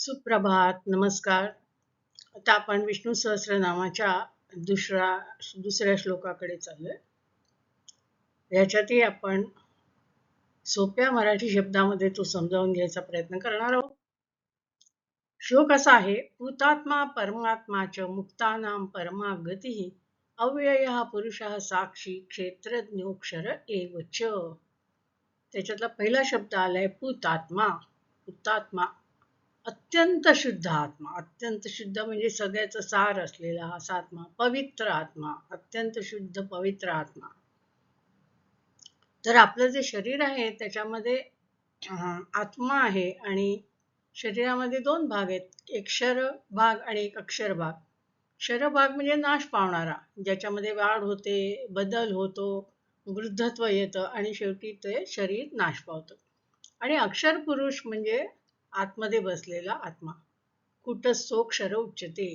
सुप्रभात नमस्कार. आता आपण विष्णू सहस्रनामाच्या दुसरा दुसऱ्या श्लोकाकडे चाललोय. याच्यातही आपण सोप्या मराठी शब्दामध्ये तो समजावून घ्यायचा प्रयत्न करणार आहोत. श्लोक असा आहे हुतात्मा परमात्माच मुक्तानाम परमा गती अव्यय पुरुष साक्षी क्षेत्रज्ञोक्षर एवच. त्याच्यातला पहिला शब्द आलाय पुतात्मा पुतात्मा अत्यंत शुद्ध आत्मा अत्यंत शुद्ध म्हणजे सगळ्याचा सार असलेला असा आत्मा पवित्र आत्मा अत्यंत शुद्ध पवित्र आत्मा. तर आपलं जे शरीर आहे त्याच्यामध्ये आत्मा आहे आणि शरीरामध्ये दोन भाग आहेत एक क्षर भाग आणि एक अक्षर भाग. क्षर भाग म्हणजे नाश पावणारा ज्याच्यामध्ये वाढ होते बदल होतो वृद्धत्व येतं आणि शेवटी ते शरीर नाश पावतं. आणि अक्षर पुरुष म्हणजे आतमध्ये बसलेला आत्मा. कुटस्थोक्षर उच्चते?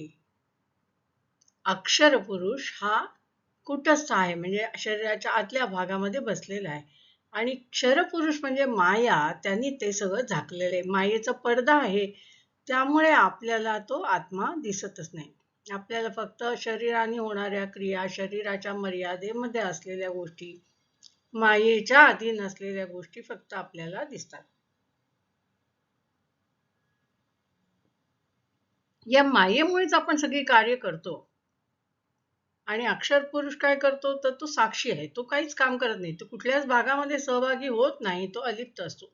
अक्षर पुरुष हा कुटस्थ आहे? म्हणजे शरीराच्या आतल्या भागामध्ये बसलेला आहे. आणि क्षरपुरुष म्हणजे माया. त्यांनी ते सगळं झाकलेलं आहे. मायेचा पडदा आहे. त्यामुळे आपल्याला तो आत्मा दिसतच नाही. आपल्याला फक्त शरीराने होणाऱ्या क्रिया शरीराच्या मर्यादेमध्ये असलेल्या गोष्टी मायेच्या अधीन असलेल्या गोष्टी फक्त आपल्याला दिसतात. या मायेमुळेच आपण सगळी कार्य करतो. आणि अक्षर पुरुष काय करतो? तर तो साक्षी आहे. तो काहीच काम करत नाही. तो कुठल्याच भागामध्ये सहभागी होत नाही. तो अलिप्त असतो.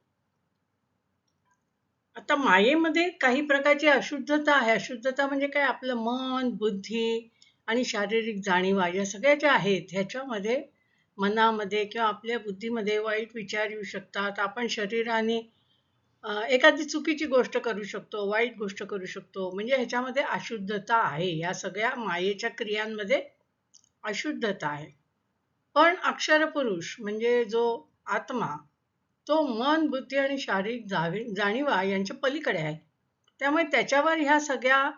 आता मायेमध्ये काही प्रकारची अशुद्धता आहे. अशुद्धता म्हणजे काय? आपलं मन बुद्धी आणि शारीरिक जाणीवा या सगळ्या ज्या आहेत ह्याच्यामध्ये मनामध्ये किंवा आपल्या बुद्धीमध्ये वाईट विचार येऊ शकतात. आपण शरीराने एखादी चुकीची गोष्ट करू शकतो वाईट गोष्ट करू शकतो म्हणजे ह्याच्यामध्ये अशुद्धता आहे. या सगळ्या मायेच्या क्रियांमध्ये अशुद्धता आहे. पण अक्षर पुरुष म्हणजे जो आत्मा तो मन बुद्धी आणि शारीरिक जावी जाणीवा यांच्या पलीकडे आहे. त्यामुळे त्याच्यावर ह्या सगळ्या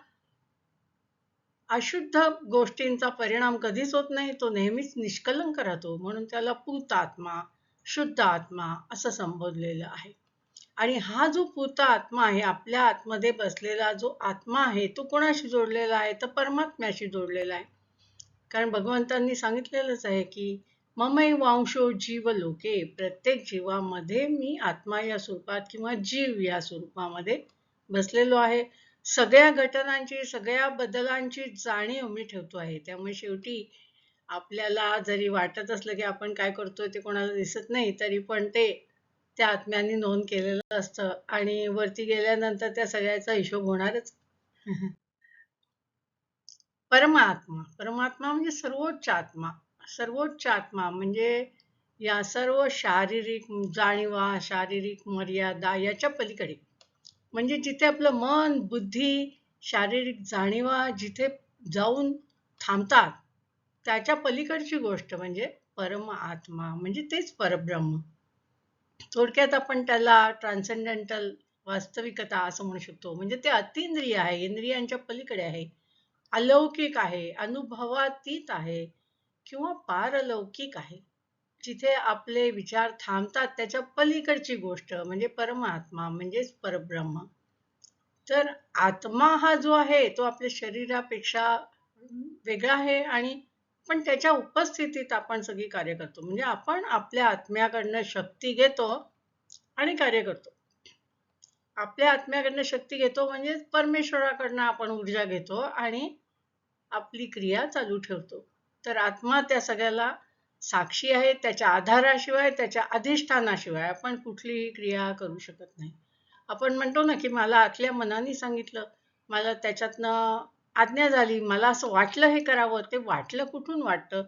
अशुद्ध गोष्टींचा परिणाम कधीच होत नाही. तो नेहमीच निष्कलंक राहतो. म्हणून त्याला पूत आत्मा शुद्ध आत्मा असं संबोधलेलं आहे. आणि हा जो पूता आत्मा आहे आपल्या आतमध्ये बसलेला जो आत्मा आहे तो कोणाशी जोडलेला आहे? तर परमात्म्याशी जोडलेला आहे. कारण भगवंतांनी सांगितलेलंच आहे की ममय वांशो जीव लोके प्रत्येक जीवामध्ये मी आत्मा या स्वरूपात किंवा जीव या स्वरूपामध्ये बसलेलो आहे. सगळ्या घटनांची सगळ्या बदलांची जाणीव मी ठेवतो आहे. त्यामुळे शेवटी आपल्याला जरी वाटत असलं की आपण काय करतोय ते कोणाला दिसत नाही तरी पण ते त्या आत्म्यांनी नोंद केलेलं असतं. आणि वरती गेल्यानंतर त्या सगळ्याचा हिशोब होणारच. परमात्मा. परमात्मा म्हणजे सर्वोच्च आत्मा. सर्वोच्च आत्मा म्हणजे या सर्व शारीरिक जाणीवा शारीरिक मर्यादा याच्या पलीकडे. म्हणजे जिथे आपलं मन बुद्धी शारीरिक जाणीवा जिथे जाऊन थांबतात त्याच्या पलीकडची गोष्ट म्हणजे परम आत्मा म्हणजे तेच परब्रह्म. थोडक्यात आपण त्याला ट्रान्सेंडेंटल वास्तविकता असं म्हणू शकतो. म्हणजे ते अतिंद्रिय आहे इंद्रियांच्या पलीकडे आहे. अलौकिक आहे अनुभवातीत आहे किंवा पारलौकिक आहे. जिथे आपले विचार थांबतात त्याच्या पलीकडची गोष्ट म्हणजे परमात्मा म्हणजेच परब्रह्म. तर आत्मा हा जो आहे तो आपल्या शरीरापेक्षा वेगळा आहे आणि पण त्याच्या उपस्थितीत आपण सगळी कार्य करतो. म्हणजे आपण आपल्या आत्म्याकडनं शक्ती घेतो आणि कार्य करतो. आपल्या आत्म्याकडनं शक्ती घेतो म्हणजे परमेश्वराकडनं आपण ऊर्जा घेतो आणि आपली क्रिया चालू ठेवतो. तर आत्मा त्या सगळ्याला साक्षी आहे त्याच्या आधाराशिवाय त्याच्या अधिष्ठानाशिवाय आपण कुठलीही क्रिया करू शकत नाही. आपण म्हणतो ना की मला आतल्या मनाने सांगितलं मला त्याच्यातनं आज्ञा झाली मला असं वाटलं हे करावं ते वाटलं कुठून वाटतं?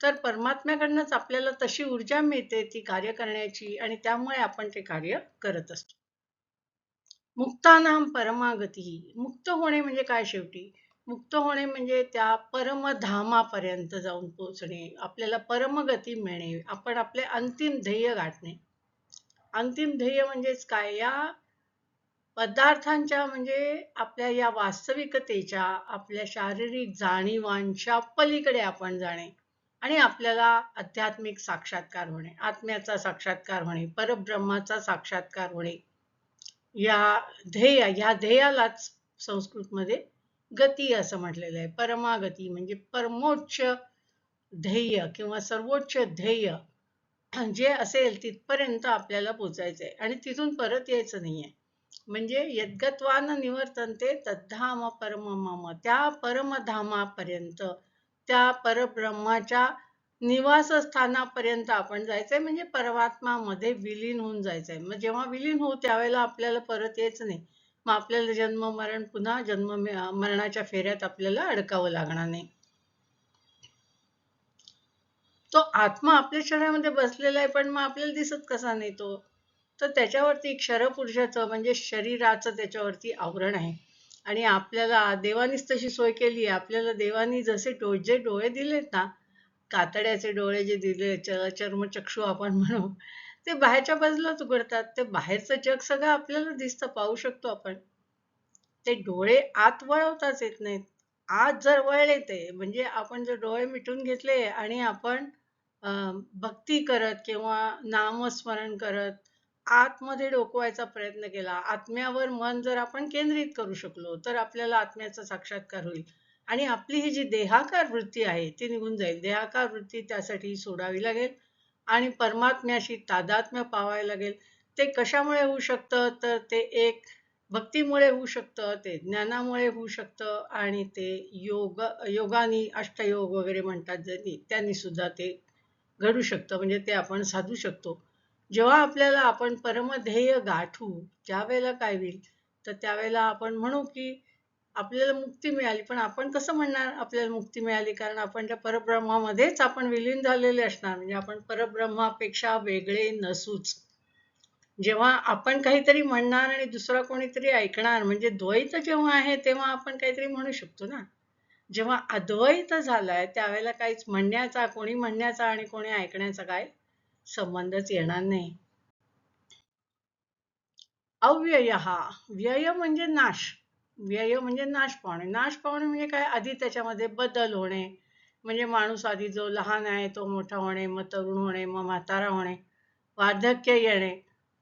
तर परमात्म्याकडनंच आपल्याला तशी ऊर्जा मिळते ती कार्य करण्याची आणि त्यामुळे आपण ते कार्य करत असतो. मुक्तानाम परमागती मुक्त होणे म्हणजे काय शेवटी? मुक्त होणे म्हणजे त्या परमधामापर्यंत जाऊन पोहोचणे आपल्याला परमगती मिळणे आपण आपले अंतिम ध्येय गाठणे. अंतिम ध्येय म्हणजेच काय? या पदार्थांच्या म्हणजे आपल्या या वास्तविकतेच्या आपल्या शारीरिक जाणीवांच्या पलीकडे आपण जाणे आणि आपल्याला आध्यात्मिक साक्षात्कार होणे आत्म्याचा साक्षात्कार होणे परब्रह्माचा साक्षात्कार होणे या ध्येय ह्या ध्येयालाच संस्कृतमध्ये गती असं म्हटलेलं आहे. परमागती म्हणजे परमोच्च ध्येय किंवा सर्वोच्च ध्येय जे असेल तिथपर्यंत आपल्याला पोचायचंय आणि तिथून परत यायचं नाहीये. म्हणजे यद्गत्वान निवर्तनते तद्धाम परम मम त्या परमधामापर्यंत त्या परब्रह्माच्या निवासस्थानापर्यंत आपण जायचंय. म्हणजे परमात्मा मध्ये विलीन होऊन जायचंय. मग जेव्हा विलीन होऊ त्यावेळेला आपल्याला परत यायचं नाही. मग आपल्याला जन्म मरण पुन्हा जन्म मरणाच्या फेऱ्यात आपल्याला अडकावं लागणार नाही. तो आत्मा आपल्या शरीरामध्ये बसलेला आहे पण मग आपल्याला दिसत कसा नाही तो? तर त्याच्यावरती क्षरपुरुषाचं म्हणजे शरीराचं त्याच्यावरती आवरण आहे. आणि आपल्याला देवानीच तशी सोय केली आहे. आपल्याला देवानी जसे डो जे डोळे दिलेत ना कातड्याचे डोळे जे दिले चर्मचक्षू आपण म्हणू ते बाहेरच्या बाजूलाच उघडतात. ते बाहेरचं जग सगळं आपल्याला दिसतं पाहू शकतो आपण. ते डोळे आत वळवताच येत नाहीत. आत जर वळले ते म्हणजे आपण जर डोळे मिटून घेतले आणि आपण भक्ती करत किंवा नामस्मरण करत आतमध्ये डोकवायचा प्रयत्न केला. आत्म्यावर मन जर आपण केंद्रित करू शकलो तर आपल्याला आत्म्याचा साक्षात्कार होईल. आणि आपली ही जी देहाकार वृत्ती आहे ती निघून जाईल. देहाकार वृत्ती त्यासाठी सोडावी लागेल आणि परमात्म्याशी तादात्म्य पावायला लागेल. ते कशामुळे होऊ शकतं? तर ते एक भक्तीमुळे होऊ शकतं ते ज्ञानामुळे होऊ शकतं आणि ते योग योगानी अष्टयोग वगैरे म्हणतात ज्यांनी त्यांनी सुद्धा ते घडू शकतं. म्हणजे ते आपण साधू शकतो. जेव्हा आपल्याला आपण परमध्येय गाठू त्यावेळेला काय होईल तर त्यावेळेला आपण म्हणू की आपल्याला मुक्ती मिळाली. पण आपण कसं म्हणणार आपल्याला मुक्ती मिळाली? कारण आपण त्या परब्रह्मामध्येच आपण विलीन झालेले असणार. म्हणजे आपण परब्रह्मापेक्षा वेगळे नसूच. जेव्हा आपण काहीतरी म्हणणार आणि दुसरा कोणीतरी ऐकणार म्हणजे द्वैत जेव्हा आहे तेव्हा आपण काहीतरी म्हणू शकतो ना? जेव्हा अद्वैत झालाय त्यावेळेला काहीच म्हणण्याचा कोणी म्हणण्याचा आणि कोणी ऐकण्याचा काय? संबंधच येणार नाही. अव्यय. हा व्यय म्हणजे नाश. व्यय म्हणजे नाश पावणे नाश पावणे म्हणजे काय? आधी त्याच्यामध्ये बदल होणे. म्हणजे माणूस आधी जो लहान आहे तो मोठा होणे मग तरुण होणे मग म्हातारा होणे वार्धक्य येणे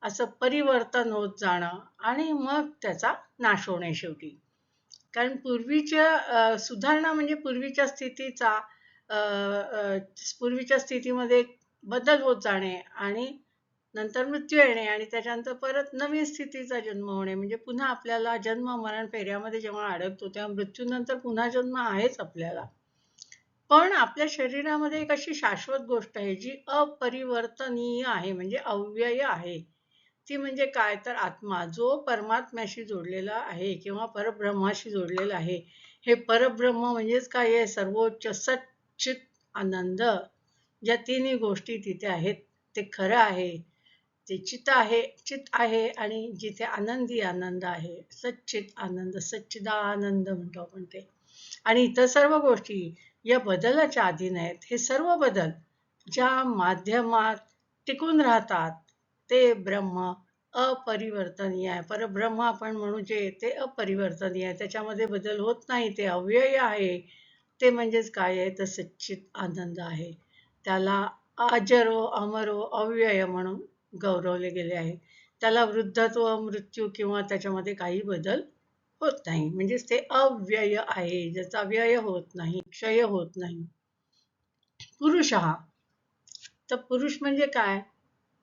असं परिवर्तन होत जाणं आणि मग त्याचा नाश होणे शेवटी. कारण पूर्वीच्या सुधारणा म्हणजे पूर्वीच्या स्थितीचा पूर्वीच्या स्थितीमध्ये बदल होत जाणे आणि नंतर मृत्यू येणे आणि त्याच्यानंतर परत नवीन स्थितीचा जन्म होणे. म्हणजे पुन्हा आपल्याला जन्म मरण फेऱ्यामध्ये जेव्हा अडकतो तेव्हा मृत्यूनंतर पुन्हा जन्म आहेच आपल्याला. पण आपल्या शरीरामध्ये एक अशी शाश्वत गोष्ट आहे जी अपरिवर्तनीय आहे म्हणजे अव्यय आहे. ती म्हणजे काय? तर आत्मा जो परमात्म्याशी जोडलेला आहे किंवा परब्रह्माशी जोडलेला आहे हे परब्रह्म म्हणजेच काय? आहे सर्वोच्च सच्चित आनंद. ज्या तिन्ही गोष्टी तिथे आहेत ते खरं आहे ते चित आहे चित आहे आणि जिथे आनंदी आनंद आहे सच्चित आनंद सच्चिदानंद म्हणतो आपण ते. आणि इतर सर्व गोष्टी या बदलाच्या अधीन आहेत हे सर्व बदल ज्या माध्यमात टिकून राहतात ते ब्रह्म अपरिवर्तनीय आहे. परब्रह्म आपण म्हणू जे ते अपरिवर्तनीय आहे. त्याच्यामध्ये बदल होत नाही. ते अव्यय आहे. ते म्हणजेच काय आहे? तर सच्चित आनंद आहे. त्याला अजरो अमरो अव्यय म्हणून गौरवले गेले आहे. त्याला वृद्धत्व मृत्यू किंवा त्याच्यामध्ये काही बदल होत नाही. म्हणजेच ते अव्यय आहे. ज्याचा व्यय होत नाही क्षय होत नाही. पुरुष हा तर पुरुष म्हणजे काय?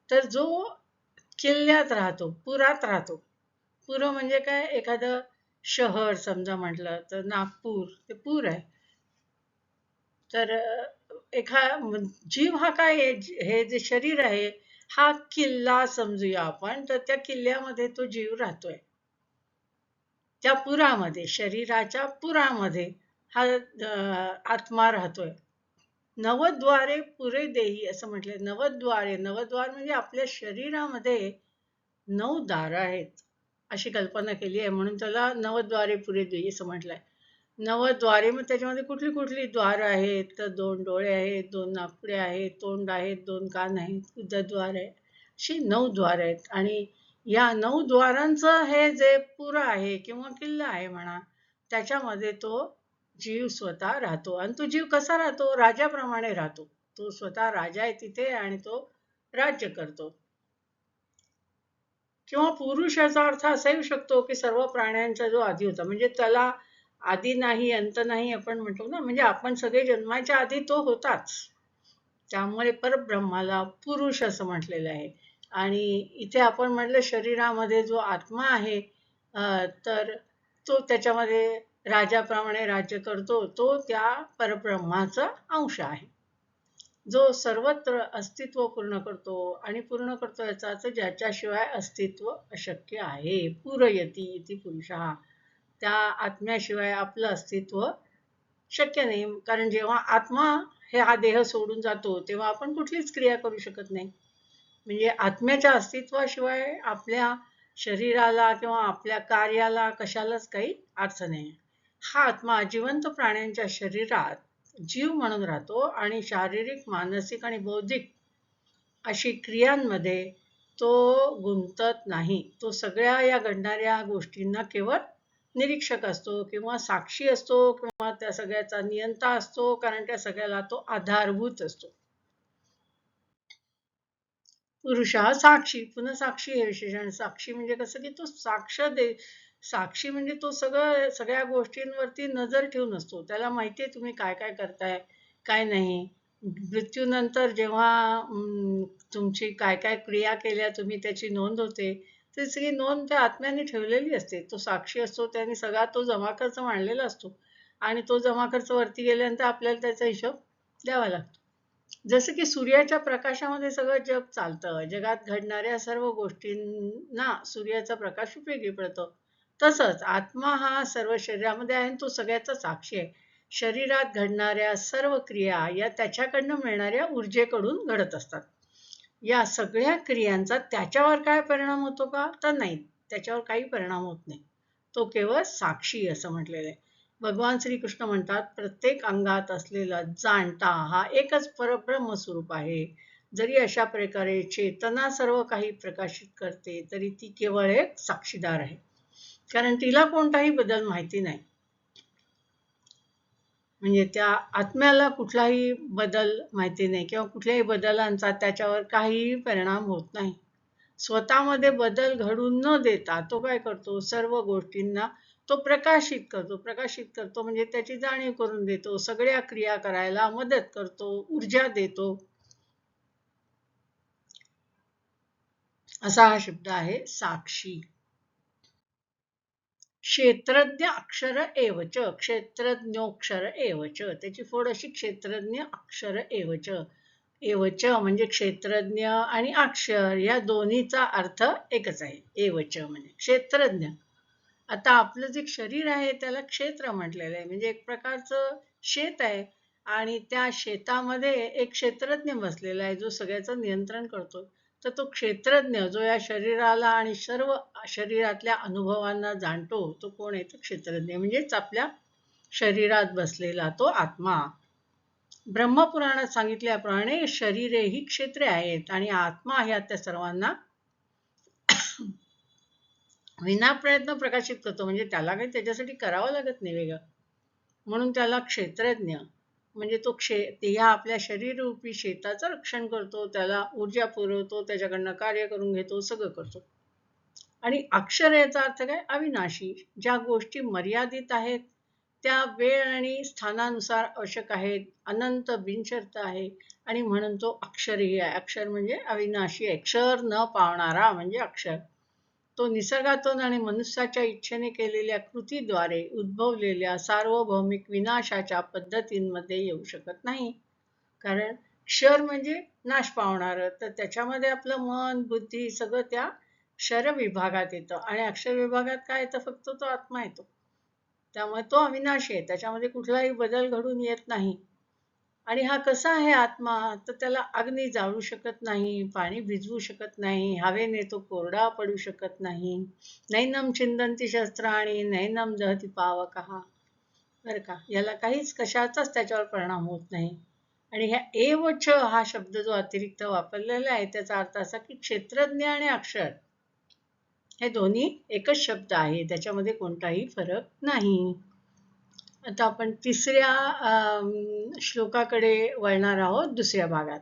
तर जो किल्ल्यात राहतो पुरात राहतो. पुर म्हणजे काय? एखादं शहर समजा म्हटलं तर नागपूर ते पूर आहे. तर एखा जीव हा काय हे जे शरीर आहे हा किल्ला समजूया आपण. तर त्या किल्ल्यामध्ये तो जीव राहतोय. त्या पुरामध्ये शरीराच्या पुरामध्ये हा आत्मा राहतोय. नवद्वारे पुरे देही असं म्हटलंय. नवद्वारे नवद्वार म्हणजे आपल्या शरीरामध्ये नऊ दार आहेत. अशी कल्पना केली आहे. म्हणून त्याला नवद्वारे पुरे देही असं म्हटलंय. नवद्वारे मग त्याच्यामध्ये कुठली कुठली द्वार आहेत? तर दोन डोळे आहेत दोन नापडे आहेत तोंड आहेत दोन कान आहेत उद्दद्वार आहे अशी नऊ द्वार आहेत. आणि या नऊ द्वारांचं हे जे पुर आहे किंवा किल्ला आहे म्हणा त्याच्यामध्ये तो जीव स्वतः राहतो. आणि तो जीव कसा राहतो? राजाप्रमाणे राहतो. तो स्वतः राजा आहे तिथे आणि तो राज्य करतो. किंवा पुरुष याचा अर्थ असा येऊ शकतो की सर्व प्राण्यांचा जो आधी होता म्हणजे त्याला आधी नाही अंत नाही आपण म्हणतो ना म्हणजे आपण सगळे जन्माच्या आधी तो होताच. त्यामुळे परब्रह्माला पुरुष असं म्हटलेलं आहे. आणि इथे आपण म्हटलं शरीरामध्ये जो आत्मा आहे तर तो त्याच्यामध्ये राजाप्रमाणे राज्य करतो तो त्या परब्रह्माचा अंश आहे. जो सर्वत्र अस्तित्व पूर्ण करतो आणि पूर्ण करतो याचा अर्थ ज्याच्याशिवाय अस्तित्व अशक्य आहे. पुरयती इति पुरुष. त्या आत्म्याशिवाय आपलं अस्तित्व शक्य नाही. कारण जेव्हा आत्मा हे हा देह सोडून जातो तेव्हा आपण कुठलीच क्रिया करू शकत नाही. म्हणजे आत्म्याच्या अस्तित्वाशिवाय आपल्या शरीराला किंवा आपल्या कार्याला कशालाच काही अर्थ नाही. हा आत्मा जिवंत प्राण्यांच्या शरीरात जीव म्हणून राहतो आणि शारीरिक मानसिक आणि बौद्धिक अशी क्रियांमध्ये तो गुंतत नाही. तो सगळ्या या घडणाऱ्या गोष्टींना केवळ निरीक्षक असतो किंवा साक्षी असतो किंवा त्या सगळ्याचा नियंता असतो कारण त्या सगळ्याला तो आधारभूत असतो. पुरुष हा साक्षी पुन्हा साक्षी हे विशेषण. साक्षी म्हणजे कसं की तो साक्ष दे साक्षी म्हणजे तो सगळं सगळ्या गोष्टींवरती नजर ठेवून असतो. त्याला माहिती आहे तुम्ही काय काय करताय काय नाही. मृत्यूनंतर जेव्हा तुमची काय काय क्रिया केल्या तुम्ही त्याची नोंद होते. ती सगळी नोंद त्या आत्म्याने ठेवलेली असते. तो साक्षी असतो त्याने सगळा तो जमा खर्च मांडलेला असतो. आणि तो जमा खर्च वरती गेल्यानंतर आपल्याला त्याचा हिशोब द्यावा लागतो. जसं की सूर्याच्या प्रकाशामध्ये सगळं जग चालतं. जगात घडणाऱ्या सर्व गोष्टींना सूर्याचा प्रकाश उपयोगी पडतो. तसंच आत्मा हा सर्व शरीरामध्ये आहे तो सगळ्याचा साक्षी आहे. शरीरात घडणाऱ्या सर्व क्रिया या त्याच्याकडनं मिळणाऱ्या ऊर्जेकडून घडत असतात. या सगळ्या क्रियांचा त्याच्यावर काय परिणाम होतो का? तर नाही. त्याच्यावर काही परिणाम होत नाही. तो केवळ साक्षी असं म्हटलेलं आहे. भगवान श्रीकृष्ण म्हणतात प्रत्येक अंगात असलेला जाणता हा एकच परब्रह्म स्वरूप आहे. जरी अशा प्रकारे चेतना सर्व काही प्रकाशित करते तरी ती केवळ एक साक्षीदार आहे. कारण तिला कोणताही बदल माहिती नाही. म्हणजे त्या आत्म्याला कुठलाही बदल माहिती नाही किंवा कुठल्याही बदलांचा त्याच्यावर काहीही परिणाम होत नाही. स्वतःमध्ये बदल घडून न देता तो काय करतो? सर्व गोष्टींना तो प्रकाशित करतो. प्रकाशित करतो म्हणजे त्याची जाणीव करून देतो. सगळ्या क्रिया करायला मदत करतो. ऊर्जा देतो. असा हा शब्द आहे साक्षी. क्षेत्रज्ञ अक्षर एवच क्षेत्रज्ञोक्षर एवच त्याची फोड अशी क्षेत्रज्ञ अक्षर एवच एवच म्हणजे क्षेत्रज्ञ आणि अक्षर या दोन्हीचा अर्थ एकच आहे. एवच म्हणजे क्षेत्रज्ञ. आता आपलं जे शरीर आहे त्याला क्षेत्र म्हटलेलं आहे. म्हणजे एक प्रकारचं शेत आहे आणि त्या शेतामध्ये एक क्षेत्रज्ञ बसलेला आहे जो सगळ्याचं नियंत्रण करतो. तर तो क्षेत्रज्ञ जो या शरीराला आणि सर्व शरीरातल्या अनुभवांना जाणतो तो कोण आहे? तो क्षेत्रज्ञ. म्हणजेच आपल्या शरीरात बसलेला तो आत्मा. ब्रह्मपुराणात सांगितल्याप्रमाणे शरीरे ही क्षेत्रे आहेत आणि आत्मा ह्या त्या सर्वांना विना प्रयत्न प्रकाशित करतो. म्हणजे त्याला काही त्याच्यासाठी करावं लागत नाही वेगळं. म्हणून त्याला क्षेत्रज्ञ म्हणजे तो क्षे ह्या आपल्या शरीररूपी शेताचं रक्षण करतो त्याला ऊर्जा पुरवतो त्याच्याकडनं कार्य करून घेतो सगळं करतो. आणि अक्षर याचा अर्थ काय? अविनाशी. ज्या गोष्टी मर्यादित आहेत त्या वेळ आणि स्थानानुसार आवश्यक आहेत अनंत बिनशर्त आहे. आणि म्हणून तो अक्षरही आहे. अक्षर म्हणजे अविनाशी अक्षर न पावणारा म्हणजे अक्षर. तो निसर्गातून आणि मनुष्याच्या इच्छेने केलेल्या कृतीद्वारे उद्भवलेल्या सार्वभौमिक विनाशाच्या पद्धतींमध्ये येऊ शकत नाही. कारण क्षर म्हणजे नाश पावणार. तर त्याच्यामध्ये आपलं मन बुद्धी सगळं त्या क्षर विभागात येतं. आणि अक्षर विभागात काय येतं? फक्त तो आत्मा येतो. त्यामुळे तो अविनाशी आहे. त्याच्यामध्ये कुठलाही बदल घडून येत नाही. आणि हा कसा आहे आत्मा तर त्याला अग्नी जाळू शकत नाही पाणी भिजवू शकत नाही हवेने तो कोरडा पडू शकत नाही. नैनम चिंदंती शस्त्राणी नैनम दहती पावकहा बरं का? याला काहीच कशाचाच त्याच्यावर परिणाम होत नाही. आणि ह्या एव छ हा शब्द जो अतिरिक्त वापरलेला आहे त्याचा अर्थ असा की क्षेत्रज्ञ आणि अक्षर. हे दोन्ही एकच शब्द आहे त्याच्यामध्ये कोणताही फरक नाही. आता आपण तिसऱ्या श्लोकाकडे वळणार आहोत दुसऱ्या भागात.